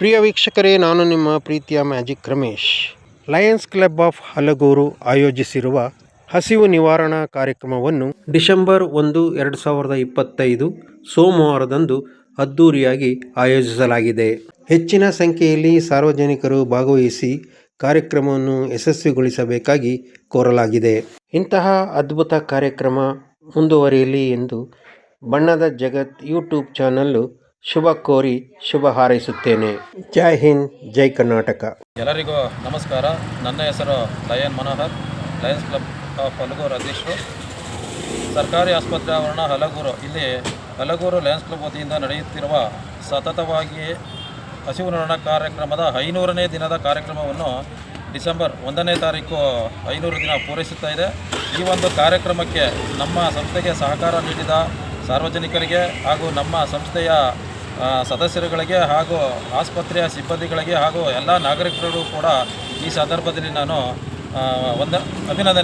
ಪ್ರಿಯ ವೀಕ್ಷಕರೇ, ನಾನು ನಿಮ್ಮ ಪ್ರೀತಿಯ magic Ramesh. Lions club of Halaguru ಆಯೋಜಿಸಿರುವ ಹಸಿವು ನಿವಾರಣಾ ಕಾರ್ಯಕ್ರಮವನ್ನು ಡಿಸೆಂಬರ್ ಒಂದು, ಎರಡು ಸಾವಿರದ ಇಪ್ಪತ್ತೈದು ಸೋಮವಾರದಂದು ಅದ್ಧೂರಿಯಾಗಿ ಆಯೋಜಿಸಲಾಗಿದೆ. ಹೆಚ್ಚಿನ ಸಂಖ್ಯೆಯಲ್ಲಿ ಸಾರ್ವಜನಿಕರು ಭಾಗವಹಿಸಿ ಕಾರ್ಯಕ್ರಮವನ್ನು ಯಶಸ್ವಿಗೊಳಿಸಬೇಕಾಗಿ ಕೋರಲಾಗಿದೆ. ಇಂತಹ ಅದ್ಭುತ ಕಾರ್ಯಕ್ರಮ ಮುಂದುವರಿಯಲಿ ಎಂದು ಬಣ್ಣದ ಜಗತ್ ಯೂಟ್ಯೂಬ್ ಚಾನಲ್ಲು ಶುಭ ಕೋರಿ ಶುಭ ಹಾರೈಸುತ್ತೇನೆ. ಜೈ ಹಿಂದ್, ಜೈ ಕರ್ನಾಟಕ. ಎಲ್ಲರಿಗೂ ನಮಸ್ಕಾರ. ನನ್ನ ಹೆಸರು lion Manohar, lions club of Halaguru ಅಧ್ಯಕ್ಷರು. ಸರ್ಕಾರಿ ಆಸ್ಪತ್ರೆ ಆವರಣ ಹಲಗೂರು. ಇಲ್ಲಿ ಹಲಗೂರು ಲಯನ್ಸ್ ಕ್ಲಬ್ ವತಿಯಿಂದ ನಡೆಯುತ್ತಿರುವ ಸತತವಾಗಿ ಹಸಿವು ನಿರ್ವಹಣ ಕಾರ್ಯಕ್ರಮದ ಐನೂರನೇ ದಿನದ ಕಾರ್ಯಕ್ರಮವನ್ನು ಡಿಸೆಂಬರ್ ಒಂದನೇ ತಾರೀಕು ಐನೂರು ದಿನ ಪೂರೈಸುತ್ತಾ ಇದೆ. ಈ ಒಂದು ಕಾರ್ಯಕ್ರಮಕ್ಕೆ ನಮ್ಮ ಸಂಸ್ಥೆಗೆ ಸಹಕಾರ ನೀಡಿದ ಸಾರ್ವಜನಿಕರಿಗೆ ಹಾಗೂ ನಮ್ಮ ಸಂಸ್ಥೆಯ ಸದಸ್ಯರುಗಳಿಗೆ ಹಾಗೂ ಆಸ್ಪತ್ರೆಯ ಸಿಬ್ಬಂದಿಗಳಿಗೆ ಹಾಗೂ ಎಲ್ಲ ನಾಗರಿಕರಿಗೂ ಕೂಡ ಈ ಸಂದರ್ಭದಲ್ಲಿ ನಾನು ಒಂದು ಒಂದ ಅಭಿನಂದನೆ